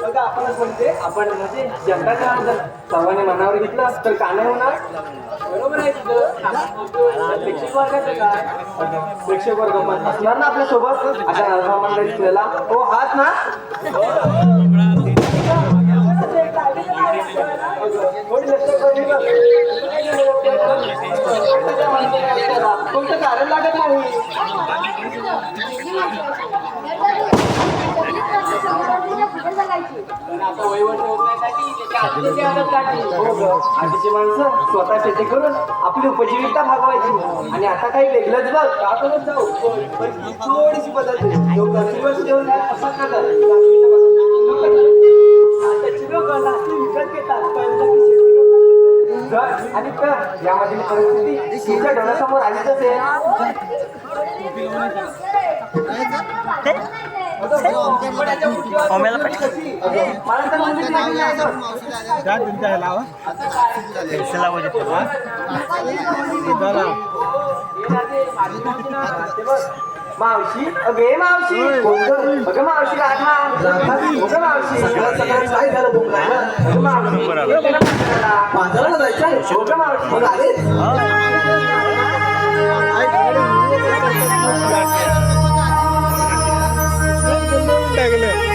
बघा आपण म्हणते आपण म्हणजे यंदाच्या जर सर्वांनी मनावर घेतलं तर का नाही होणार? बरोबर आहे तुझं प्रेक्षक वर्गाचं काय? प्रेक्षक वर्ग पण असणार ना आपल्यासोबत? अशा नरभा मंडळी दिसलेला. हो हात ना? कोणतं कारण लागत नाही पण आता वैवट ठेवण्यासाठी त्याच्या आधीची. हो माणसं स्वतः शेती करून आपली उपजीविका भागवायची आणि आता काही वेगळंच बघ का जाऊ पण- ही थोडीशी ठेवून काय असं विकत घेतात आणि तर यामधील परिस्थिती तुमच्या डोळ्यासमोर आलीच असेल ओम्याला. मावशी अगे मावशी अगं मावशी. अगं मावशी काय झालं मावशी. बाजाराला. जायचं मावशी. मग आले तयारी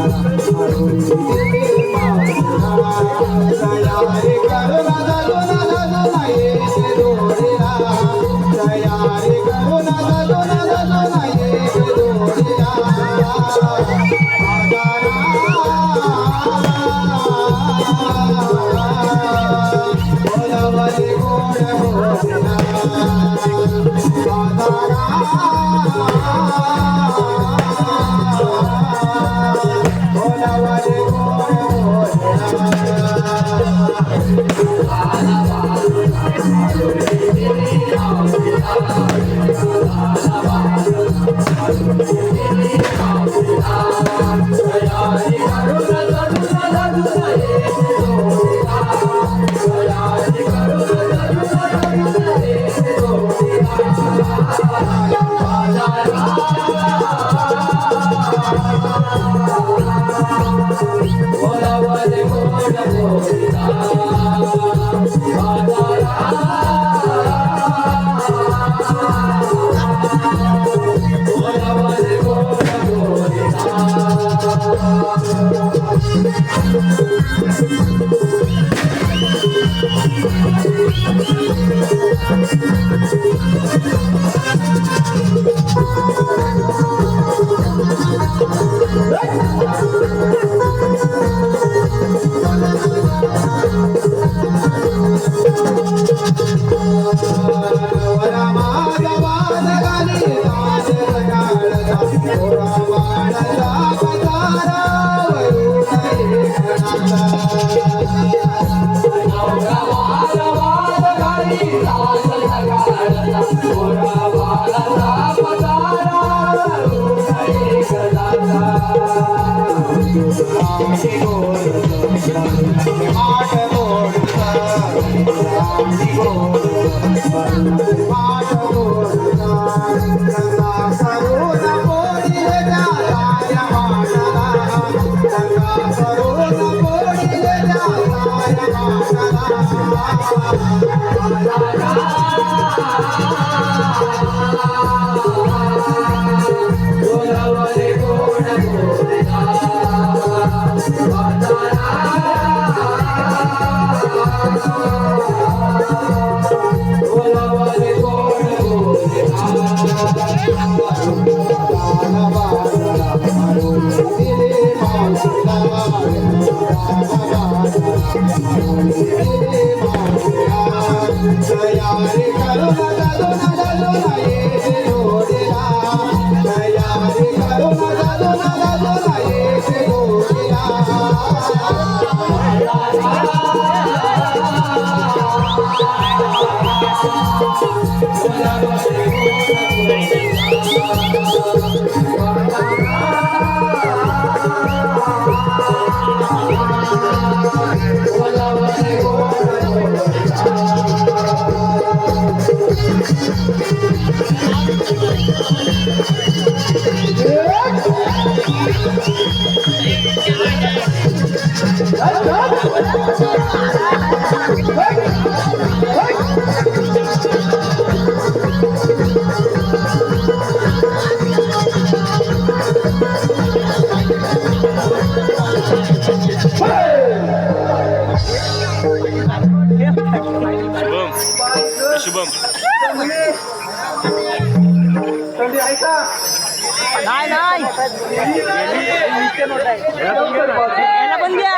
याला पण घ्या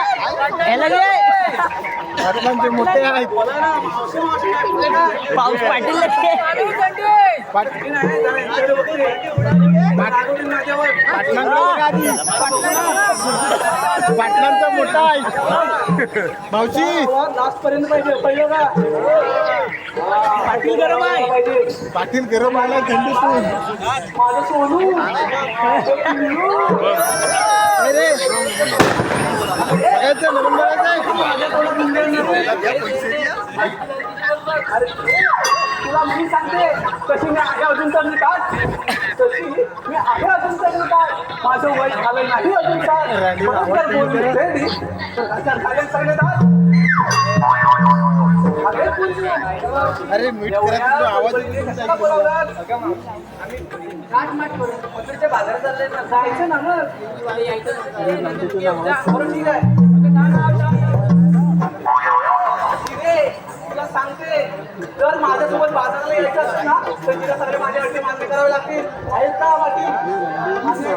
याला घे मोठे आहेत पाऊस पाटील लक्ष्य पाटलांचा मोठा आहे. मावशी. लास्ट पर्यंत पाहिजे पहिलं का पाटील गरम आहे पाटील गरम आला थंडीतून माझं सोनू बघायचं नवीन तुला मी सांगते कशी मी आहे अजून तर मी काय तशी मी आहे अजून तर मी काय माझं वय झालं नाही अजून काय म्हणून तर बोलली रेडी तर घरच्या झाले सगळे दात अरे. अरे मीठ एवढ्या करा तुझा आवाज कशाला बोलावलात? जायचं ना मग. बरं ठीक आहे. जर माझ्यासोबत बाजाराला यायचं असेल ना तर तिला सगळे माझे अटी मान्य करावे लागतील. आहेत का वाटी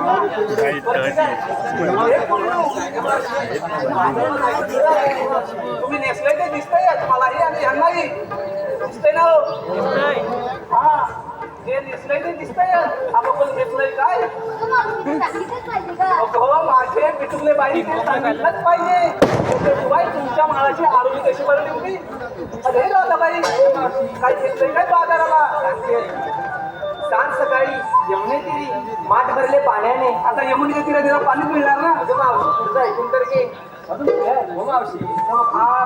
तुम्ही नेसले ते दिसतंय मलाही आणि यांनाही दिसतंय ना हो? हा. जे नेसलंय ते दिसतंय आपण घेतलंय काय? हो माझे पिटुकले बाई सांगितलंच पाहिजे. तुमच्या माळाची आरोग्य कशी पडली होती अरे राधा बाई काय घेतलंय काय बाजाराला सांग सकाळी यमुने तिरी माठ भरले पाण्याने आता यमुनेच्या तिला तिला पाणी मिळणार ना? अगं मावशी तुझं ऐकून तर घे अजून हो मावशी हा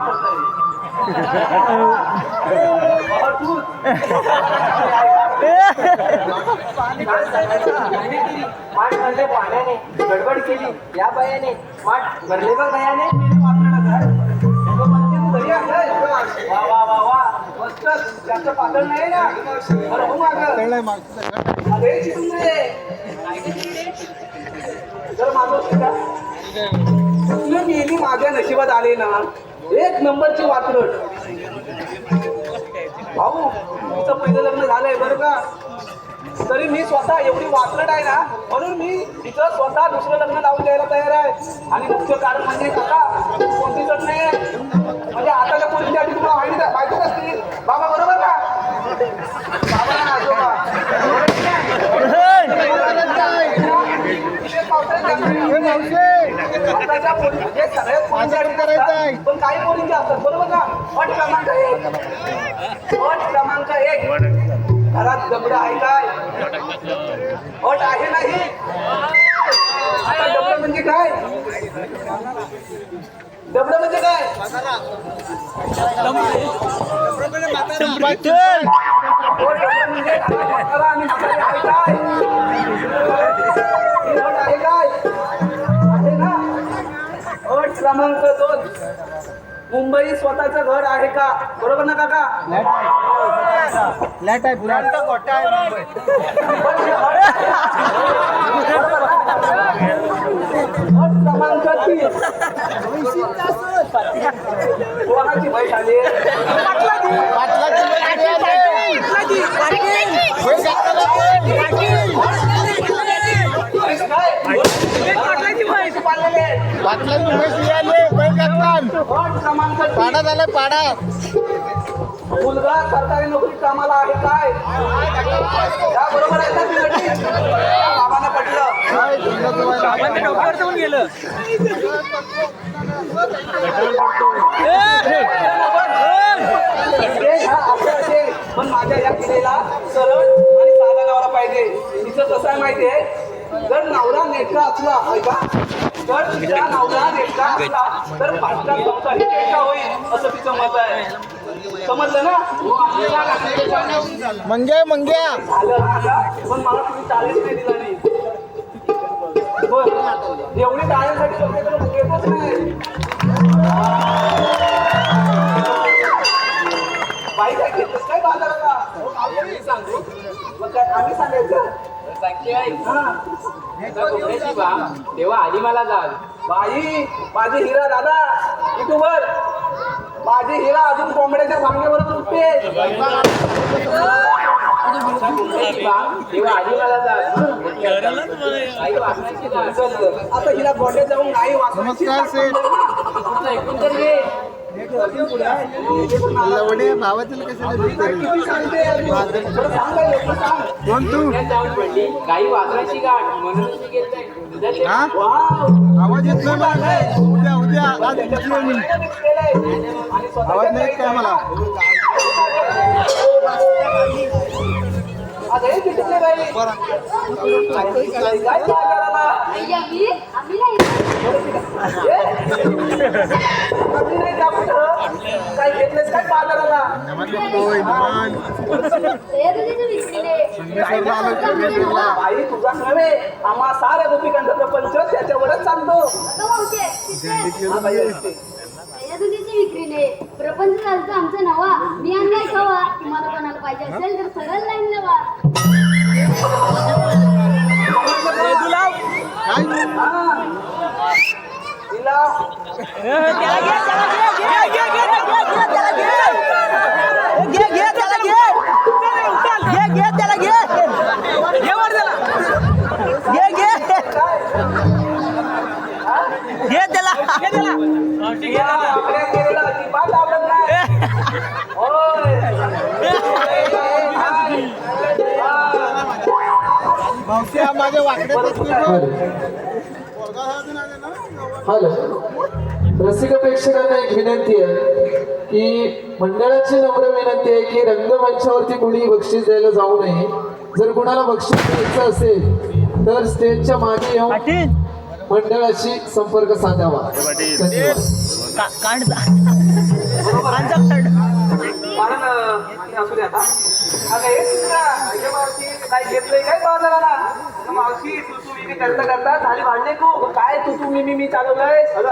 माठ भरले पाण्याने गडबड केली या बायाने माठ भरले बघ बायाने वा वा वा वा मस्तच जास्त पातळ नाही ना बरं हो मागं. अरे जर का नेहमी माझ्या नशिबात आले ना एक नंबरची वात्रट भाऊ तुझं पहिलं लग्न झालंय बरं का तरी मी स्वतः एवढी वात्रट आहे ना म्हणून मी तिचं स्वतः दुसरं लग्न लावून द्यायला तयार आहे आणि मुख्य कारण म्हणजे काका कोणती जण नाही आहे. म्हणजे आताच्या पोलीसच्या आधी तुम्हाला माहिती माहितीच असतील बाबा बरोबर का? बाबा ना आजोबा. पोलीस पोलीस पण करायचं आहे. पण काही पोलीसचे असतात बरोबर का? अट क्रमांक एक. अट क्रमांक एक. घरात दगड आहे काय? अट आहे नाही. आता दगड म्हणजे काय? दगड म्हणजे काय? म्हणजे अट क्रमांक दोन. मुंबई स्वतःचं घर आहे का? बरोबर ना काका? फ्लॅट आहे. फ्लॅट गोटा क्रमांक तीन कोणाची. पाटलांची पाडा झालाय पाडा. मुलगा सरकारी नोकरी कामाला आहे काय? त्या बरोबर आहे बाबांना पटलं. डॉक्टर जाऊन गेलं. पण माझ्या या पिढीला सरळ आणि साधा नवरा पाहिजे. तिचं कसं आहे माहिती आहे जर नवरा नेटका असला ऐका जर तिचा नवरा नेटका असला तर पाचका संसारही नेटका होईल असं तिचं मत आहे. समजलं ना? मंग्या मंग्या. झालं आता? पण मला तुम्ही चाळीस नाही दिला नाही? एवढी टाळ्यांसाठी बघते तर मग येतच नाही. बाई काय घेतलंस काय बाजाराला? सांगू? मग काय आम्ही सांगायचं? सांगते आई. हा. बा. तेव्हा आधी मला जाल बाई माझी हिरा दादा युट्यूबर माझी हिरा अजून कोंबड्याच्या तेव्हा आधी मला आई वाचण्याची जाल चल, आता हिला गोट्यात जाऊन नाही वाचवायची नमस्कार, सेठ. तुमचं ऐकून तर लवडे भावातील कशाला कोण तू? काही वाजवायची गाठ म्हणून आवाज येत नाही उद्या उद्या. आज मी. आवाज नाही काय मला? बरं. काय काय बाजाराला आई तुझा आम्हा गोपिकांचा प्रपंच त्याच्यावरच चालतो अगं विक्रीने प्रपंच चालतं आमचा नवा मी आणलाय खावा तुम्हाला कोणाला पाहिजे असेल तर सरळ लाईन लावा काय हा माझ्या वाकड्यात हॅलो रसिक प्रेक्षकांना एक विनंती आहे की मंडळाची नम्र विनंती आहे की रंगमंचावरती कुणी बक्षीस द्यायला जाऊ नये. जर कुणाला बक्षीस द्यायचं असेल तर स्टेजच्या मागे येऊन मंडळाशी संपर्क साधावा. धन्यवाद. मी करता करता झाली भांडणे तू काय तू तू मी मी मी चालवलंय? ऐक.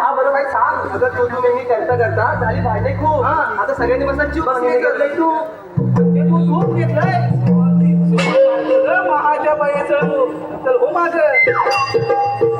हा बरं बाई सांग. अगं तू तू मी मी करता करता झाली भांडणे खूप आता सगळ्यांनी बसा चूप बस घेतलंय तू. ते. तू तूप घेतलंय? महाच्या बायाचं चल हो माझं.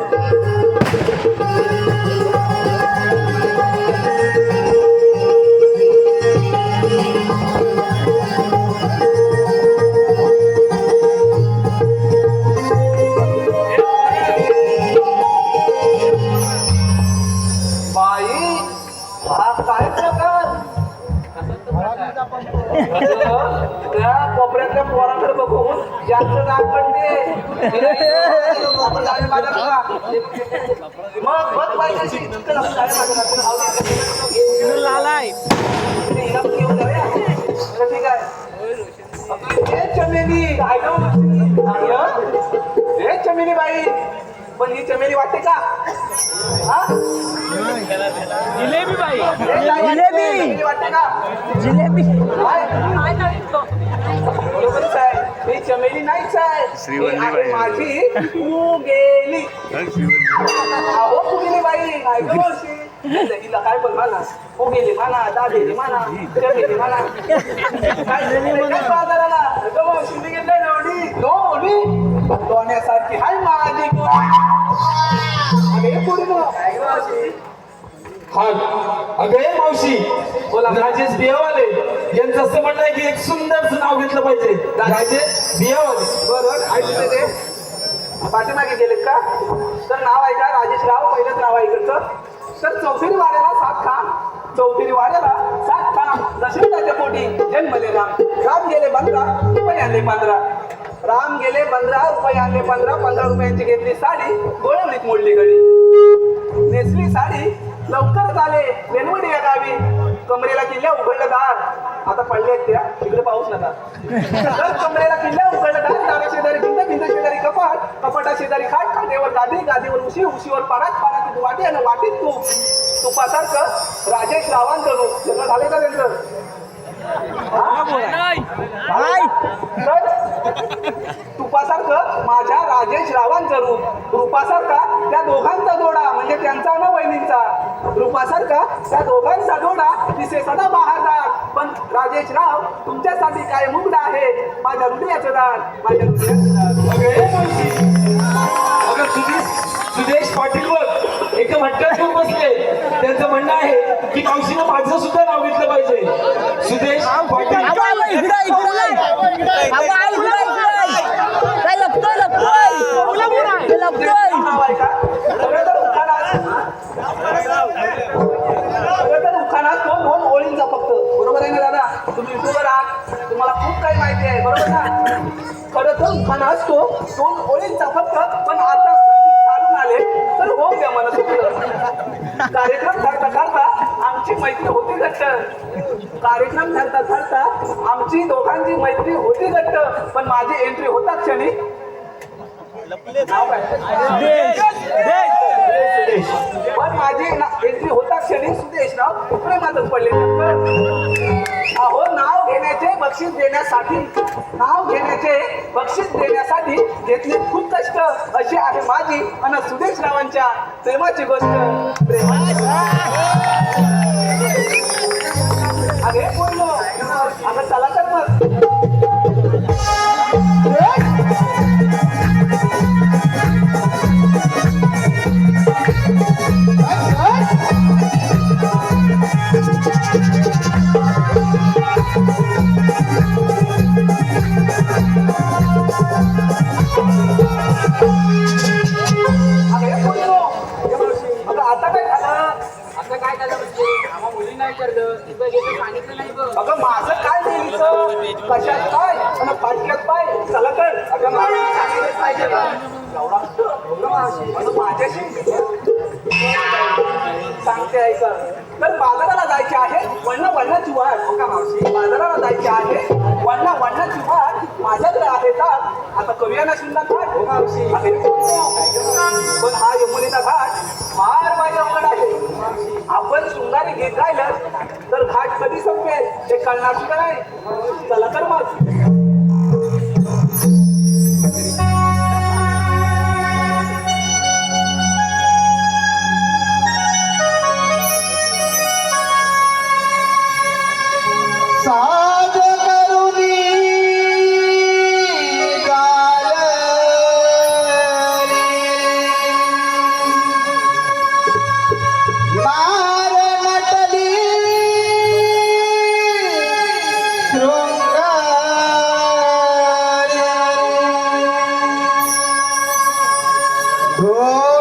ठीक आहे हे चमेली? हे बाई. पण ही चमेली वाटते का? हा? जिलेबी बाई. जिलेबी. वाटते का? जिलेबी. काय? चमेली नाहीच आहे ही आहे माझी तू गेली अहो तू गेली बाई काय गं मावशी? हिला काय पण म्हणा. हो गेली म्हणा दादेली म्हणा चमेली म्हणा. काय झालं काय बाजाराला? अगं मावशी मी गेले हाय माझी गोडी. हे पुढे मग. काय गं मावशी? हा अगं हे मावशी बोला. राजेश बियावाले यांचं असं म्हणणं आहे की एक सुंदरच नाव घेतलं पाहिजे. राजेश बियावाले. बरोबर ऐकते ते? पाठीमागे गेलेत का? तर नाव ऐका राजेश राव पहिलंच नाव ऐकलं तर चौथरी वाड्याला सात खान. चौथरी वाड्याला सात खान. दशरथाच्या पोटी. जन्मले राम. राम गेले पंधरा रुपये आले पंधरा. राम गेले पंधरा रुपये आले पंधरा. पंधरा रुपयांची घेतली साडी. गोळवलीत मोडली गडी नेसली साडी. लवकरच आले वेनवडी या गावी. कमरेला किल्ल्या उघडलं दार. आता पडले त्या. तिकडे पाऊस नका. तर कमरेला किल्ल्या उघडलं दार. दारा शेजारी भिंत भिंत शेजारी कपाट. कपाटा शेजारी खाट. खाटेवर गादी गादीवर उशी उशीवर पारात पारात वाटी आणि वाटीत तू. तुपासारखं राजेश रावांचं लग्न झाले का त्यांचं? तुपासारखं माझ्या राजेश रावांचं रूप रूपासारखा त्या दोघांचा जोडा म्हणजे त्यांचा ना वहिनींचा. रूपासारखा त्या दोघांचा जोडा दिसे सदा बहारदार. पण राजेश राव तुमच्यासाठी काय मुग्ध आहे? माझ्या हृदयाचं दार माझ्या हृदयाचं दार अगं सुदेश सुदेश पाटील एक भटकन घेऊन बसले. त्यांचं म्हणणं आहे की मावशीनं माझं सुद्धा नाव घेतलं पाहिजे. सुदेश खरं तर असतो दोन ओळींचा फक्त पण आता चालून आले. तर हो द्या मला सुद्धा कार्यक्रम ठरता ठरता आमची मैत्री होती घट्ट. कार्यक्रम ठरता ठरता आमची दोघांची मैत्री होती घट्ट. पण माझी एंट्री होता क्षणी पण माझी एंट्री होता क्षणी सुदेशराव प्रेमातच पडले. अहो नाव घेण्याचे बक्षीस देण्यासाठी नाव घेण्याचे बक्षीस देण्यासाठी घेतले खूप कष्ट. अशी आहे माझी आणि सुदेशरावांच्या प्रेमाची गोष्ट. प्रेमाची अरे बोललो. आता चला तर मग. सांगितलं नाही बघ. अगं माझं काय नेहमीचं कशात काय? आणि फाटक्यात पाय. चला तर. अगं मला सांगितलंच पाहिजे का एवढा एवढं मावशी. अगं माझ्याशी सांगते ऐका. तर बाजाराला जायचे आहे. वर्ण वरणाची वाट हो का मावशी? बाजाराला जायचे आहे. वर्ण वरणाची वाट माझ्याकडे आहे का? आता करूया ना शिंदा हो मावशी? अरे, पण हा यमुनेचा हे आहे. う！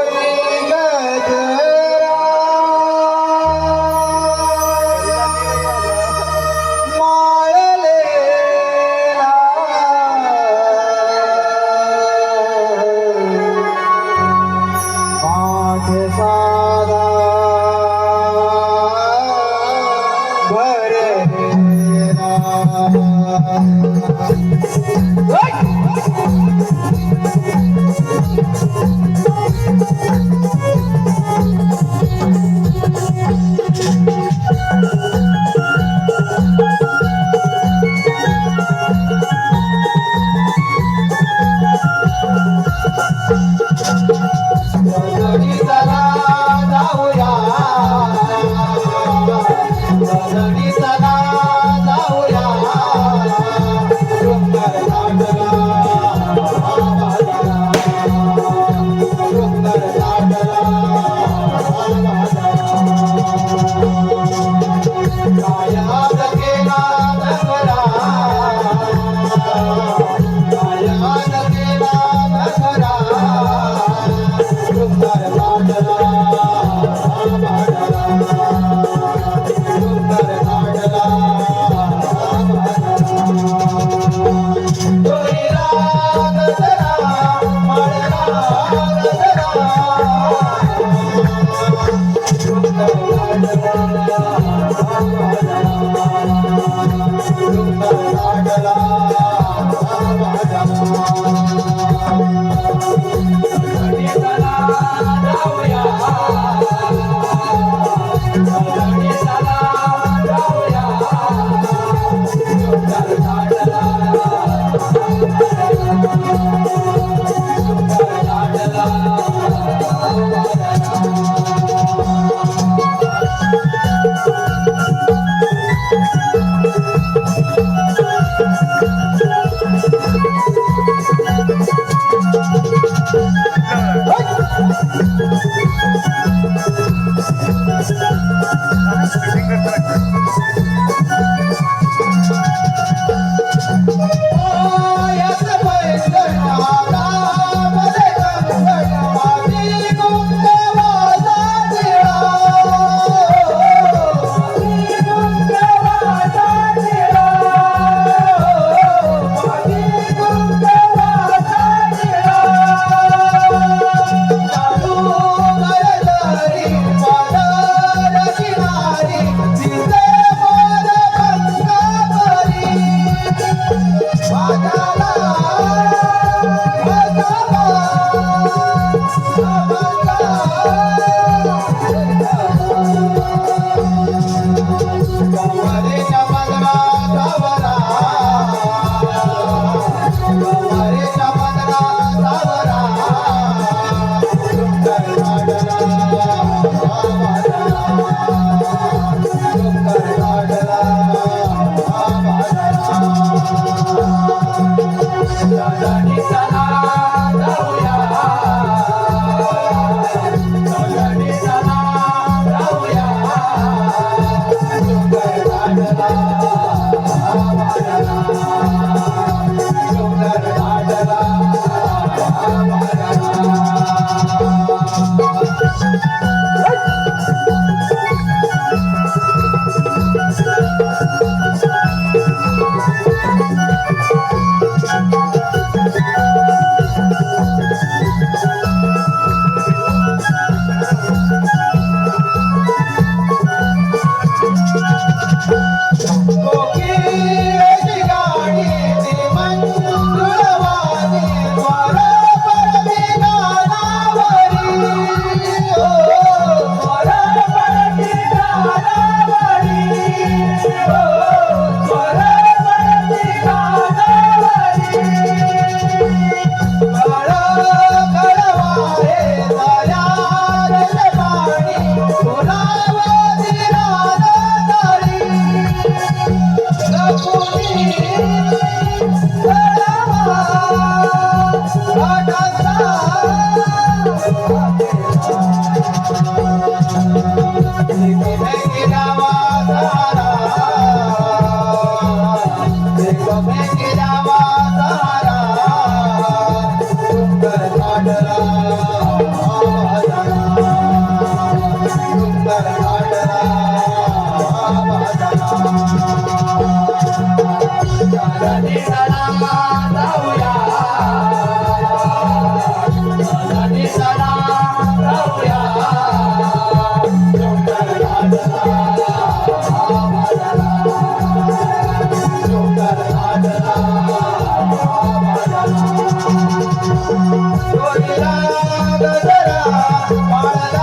মারা